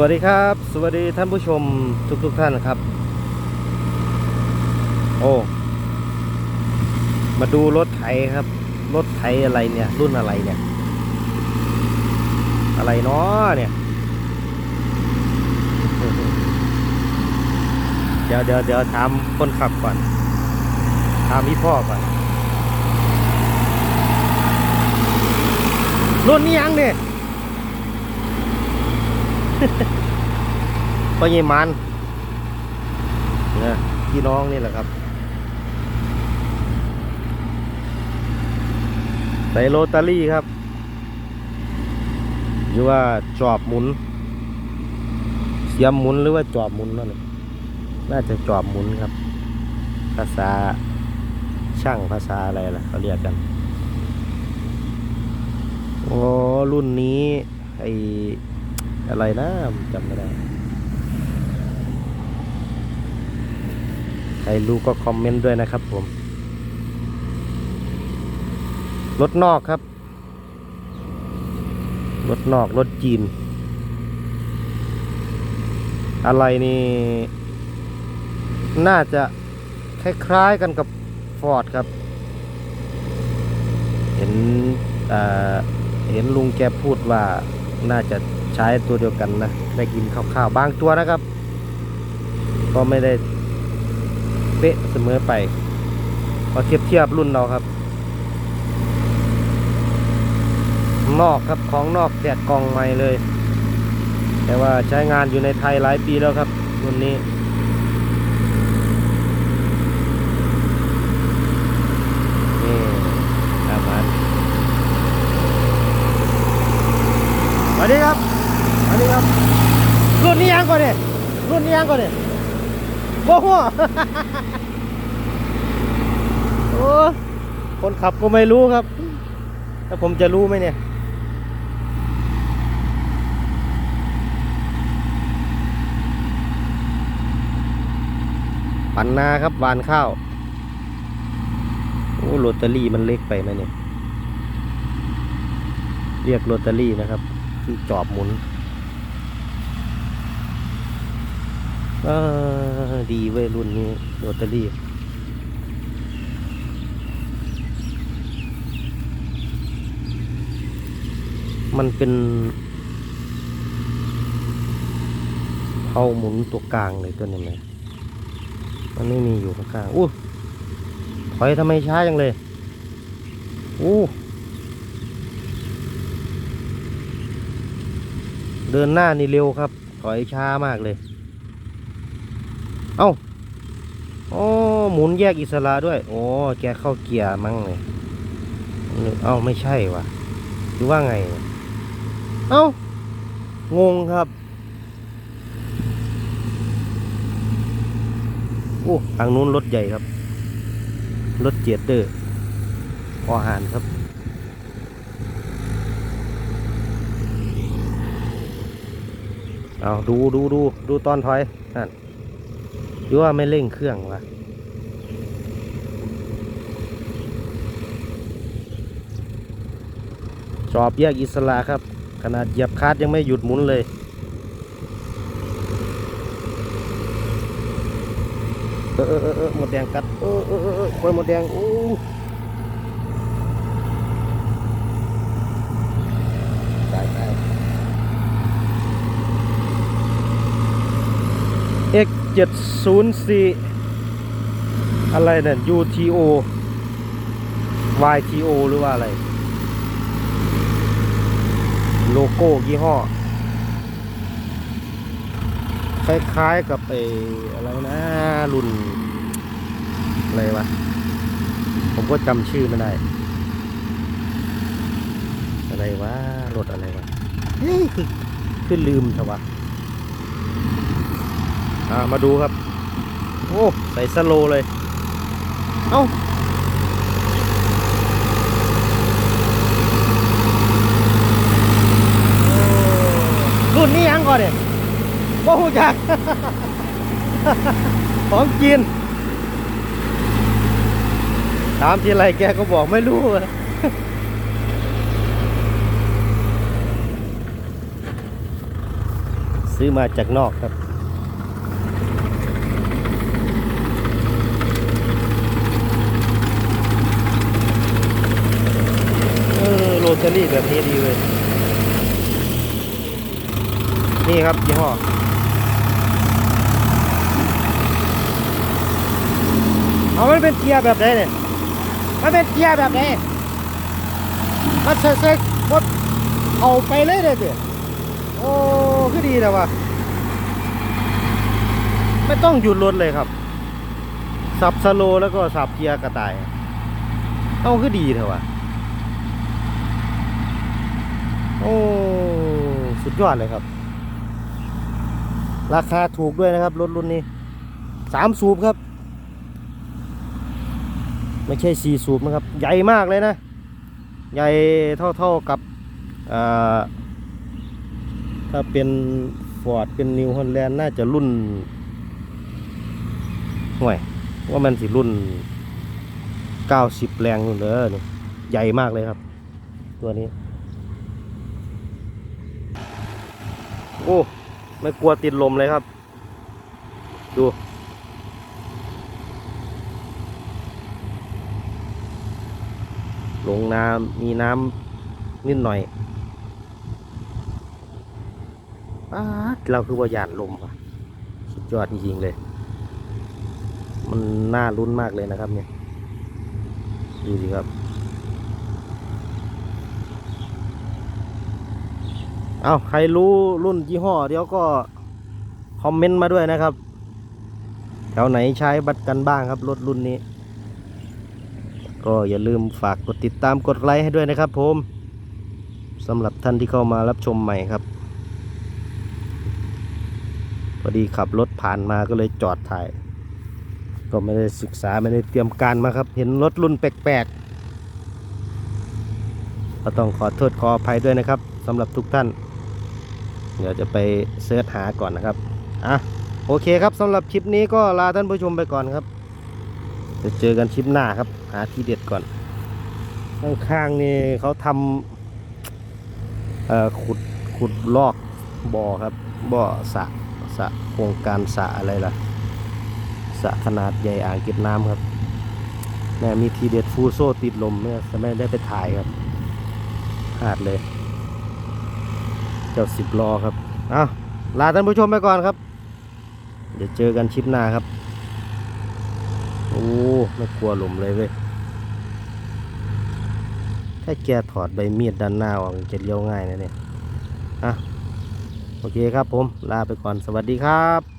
วัสดีครับ สวัสดีท่านผู้ชมทุกๆทท่านนะครับ โอ้มาดูรถไถครับ รถไถอะไรเนี่ย รุ่นอะไรเนี่ย อะไรเนาะเนี่ย เดี๋ยวเดี๋ยวเดี๋ยวถามคนขับก่อนถามพี่พ่อก่อนรุ่นนี้ยังเนี่ย พ่อใหญ่มันนี่ยพี่น้องนี่แหละครับใส่โรตารี่ครับ หรือว่าจอบหมุน เสียมหมุนหรือว่าจอบหมุนนั่นแหละน่าจะจอบหมุนครับ ภาษาช่างภาษาอะไรล่ะเขาเรียกกันโอ้รุ่นนี้ไอ อะไรนะจำไม่ได้ ใครรู้ก็คอมเมนต์ด้วยนะครับผม รถนอกครับ รถนอก รถจีน อะไรนี่ น่าจะคล้ายๆกันกับฟอร์ดครับ เห็นเห็นลุงแกพูดว่าน่าจะ ใช้ตัวเดียวกันนะ ได้กินข้าวๆบางตัวนะครับ ก็ไม่ได้เป๊ะเสมอไปพอเทียบเทียบรุ่นเราครับ นอกครับของนอกแกกล่องใหม่เลย แต่ว่าใช้งานอยู่ในไทยหลายปีแล้วครับรุ่นนี้นี่ประมาณสวัสดีครับ ครับ รุ่นนี้ยังก่อนเนี่ยรุ่นนี้ยังก่อนเนี่ยโอ้โหโอ้คนขับก็ไม่รู้ครับ แล้วผมจะรู้ไหมเนี่ยปันนาครับหวานข้าวโอ้โรตารี่มันเล็กไปไหมเนี่ย เรียกโรตารี่นะครับคือจอบหมุนเออ ดีเว้ยรุ่นนี้โรตารี่มันเป็นเผาหมุนตัวกลางเลยตัวนี้ไหมมันไม่มีอยู่ข้างๆอู้ถอยทำไมช้าจังเลยอู้เดินหน้านี่เร็วครับ ถอยช้ามากเลย เอ้าโอ้หมุนแยกอิสระด้วยโอ้แกเข้าเกียร์มั้งเลยเอ้าไม่ใช่วะหรือว่าไง เอ้างงครับโอ้ทางนู้นรถใหญ่ครับรถเจียดเดอร์พอหานครับเอาดูดูดูดูตอนถอยนั่น หรือว่าไม่เร่งเครื่องวะจอบแยกอิสระครับ ขนาดเหยียบคาดยังไม่หยุดหมุนเลย เออเออเออออหมดแดงกัด เออเออเออออควยหมดแดง โอ้ 704 อะไรเนี่ย UTO YTO หรือว่าอะไร โลโก้ยี่ห้อ คล้ายๆกับไอ้อะไรนะ รุ่น อะไรวะ ผมก็จำชื่อไม่ได้ อะไรวะ รถอะไรวะเคือคือลืมเถอะวะ อ่ามาดูครับ โอ้ใส่สโลเลย เอ้ารุ่นนี้ยังก่อนเนี่ยบ่หูจัก ของกินถามทีไรแกก็บอกไม่รู้ซื้อมาจากนอกครับ เออโรี่แบบนี้ดีเลย นี่ครับยี่ห้อเอามันเป็นเกียร์แบบไหนเนี่ยมันเป็นเกียร์แบบไหนมันเซ็กๆกดเอาไปเลยเลยเดี๋ยโอ้คือดีนะวะไม่ต้องหยุดรถเลยครับ สับสโลแล้วก็สับเกียร์กระต่าย เอาคือดีเถอะวะโอ้สุดยอดเลยครับ ราคาถูกด้วยนะครับรถรุ่นนี้สามสูบครับ ไม่ใช่สี่สูบนะครับ ใหญ่มากเลยนะ ใหญ่เท่าๆกับถ้าเป็นฟอร์ดเป็นนิวฮอลแลนด์น่าจะรุ่นห่วยว่ามันสิรุ่น 90 แรงนู่นเด้อนี่ใหญ่มากเลยครับ ตัวนี้ อ้ ไม่กลัวติดลมเลยครับ ดู ลงน้ำมีน้ำนิดหน่อยป๊าดเราคือว่าหยาดลมว่ะสุดยอดจริงๆเลย มันน่าลุ้นมากเลยนะครับเนี่ย ดูสิครับ เอาใครรู้รุ่นยี่ห้อเดี๋ยวก็คอมเมนต์มาด้วยนะครับ แถวไหนใช้บัตรกันบ้างครับรถรุ่นนี้ ก็อย่าลืมฝากกดติดตามกดไลค์ให้ด้วยนะครับผมสำหรับท่านที่เข้ามารับชมใหม่ครับ พอดีขับรถผ่านมาก็เลยจอดถ่าย ก็ไม่ได้ศึกษาไม่ได้เตรียมการมาครับ เห็นรถรุ่นแปลกๆก็ต้องขอโทษขออภัยด้วยนะครับสำหรับทุกท่าน เดี๋ยวจะไปเสิร์ชหาก่อนนะครับอะโอเคครับสำหรับคลิปนี้ก็ลาท่านผู้ชมไปก่อนครับจะเจอกันคลิปหน้าครับ หาที่เด็ดก่อน ข้างๆนี่เขาทำเอ่อขุดขุดลอกบ่อครับบ่อสะสะโครงการสะอะไรล่ะสะขนาดใหญ่อ่างเก็บน้ำครับแม่มีทีเด็ดฟูโซ่ติดลมเนี่ยจะไม่ได้ไปถ่ายครับพลาดเลย จ้าสิบล้อครับเอาลาท่านผู้ชมไปก่อนครับ เดี๋ยวเจอกันชิปหน้าครับ โอ้ไม่กลัวหลุมเลยเว้ยถ้าแกถอดใบมีดด้านหน้าออกจะเลี้ยวง่ายนะเนี่ยอะโอเคครับผม ลาไปก่อนสวัสดีครับ